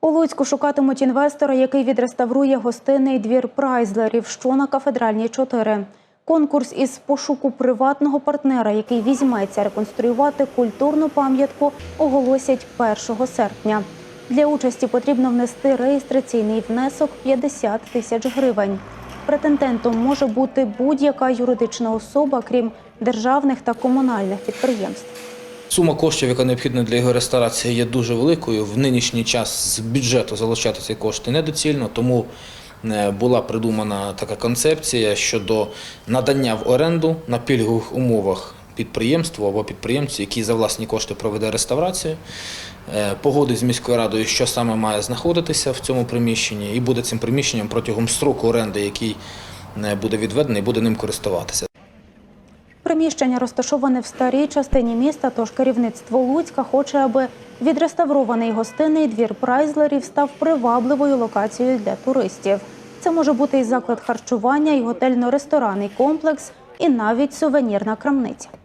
У Луцьку шукатимуть інвестора, який відреставрує гостинний двір прайзлерів, що на кафедральній 4. Конкурс із пошуку приватного партнера, який візьметься реконструювати культурну пам'ятку, оголосять 1 серпня. Для участі потрібно внести реєстраційний внесок 50 тисяч гривень. Претендентом може бути будь-яка юридична особа, крім державних та комунальних підприємств. Сума коштів, яка необхідна для його реставрації, є дуже великою. В нинішній час з бюджету залучати ці кошти недоцільно, тому е, була придумана така концепція щодо надання в оренду на пільгових умовах підприємству або підприємцю, який за власні кошти проведе реставрацію, е, погодить з міською радою, що саме має знаходитися в цьому приміщенні, і буде цим приміщенням протягом строку оренди, який е, буде відведений, буде ним користуватися. Приміщення розташоване в старій частині міста, тож керівництво Луцька хоче, аби відреставрований гостинний двір прайзлерів став привабливою локацією для туристів. Це може бути і заклад харчування, і готельно-ресторанний комплекс, і навіть сувенірна крамниця.